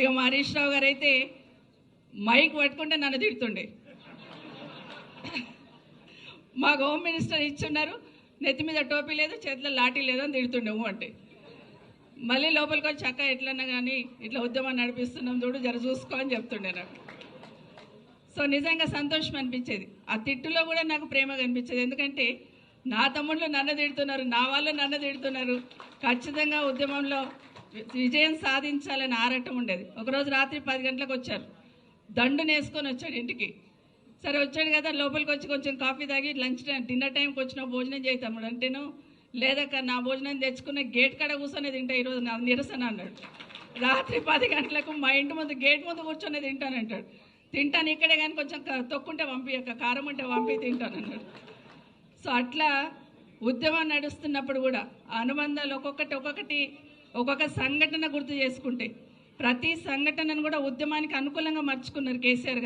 ఇక మా హరీష్ రావు గారు అయితే మైక్ పట్టుకుంటే నన్ను తిడుతుండే. మాకు హోమ్ మినిస్టర్ ఇచ్చున్నారు నెత్తి మీద టోపీ లేదు చేతిలో లాఠీ లేదు అని తిడుతుండేము అంటే. మళ్ళీ లోపలికి వచ్చి అక్క ఎట్లన్నా కానీ ఇట్లా ఉద్యమం నడిపిస్తున్నాం చూడు జర చూసుకో అని చెప్తుండే నాకు. సో నిజంగా సంతోషం అనిపించేది. ఆ తిట్టులో కూడా నాకు ప్రేమ కనిపించేది. ఎందుకంటే నా తమ్ముళ్ళు నన్ను తిడుతున్నారు నా వాళ్ళు నన్ను తిడుతున్నారు. ఖచ్చితంగా ఉద్యమంలో విజయం సాధించాలని ఆరాటం ఉండేది. ఒకరోజు రాత్రి పది గంటలకు వచ్చారు. దండు నేసుకొని వచ్చాడు ఇంటికి. సరే వచ్చాడు కదా లోపలికి వచ్చి కొంచెం కాఫీ తాగి లంచ్ టైం డిన్నర్ టైంకి వచ్చిన భోజనం చేస్తాము అంటే అంటేను లేదక్క నా భోజనం తెచ్చుకున్న గేట్ కాడ కూర్చొని తింటా ఈరోజు నా నిరసన అన్నాడు. రాత్రి పది గంటలకు మా ఇంటి ముందు గేట్ ముందు కూర్చొని తింటాను అంటాడు. తింటాను ఇక్కడే కానీ కొంచెం క- తొక్కుంటే పంపియక్క కారం ఉంటే పంపి తింటాను అన్నాడు. సో అట్లా ఉద్యమం నడుస్తున్నప్పుడు కూడా ఆ అనుబంధాలు ఒక్కొక్కటి ఒక్కొక్కటి ఒక్కొక్క సంఘటన గుర్తు చేసుకుంటే ప్రతి సంఘటనను కూడా ఉద్యమానికి అనుకూలంగా మర్చుకున్నారు కేసీఆర్ గారు.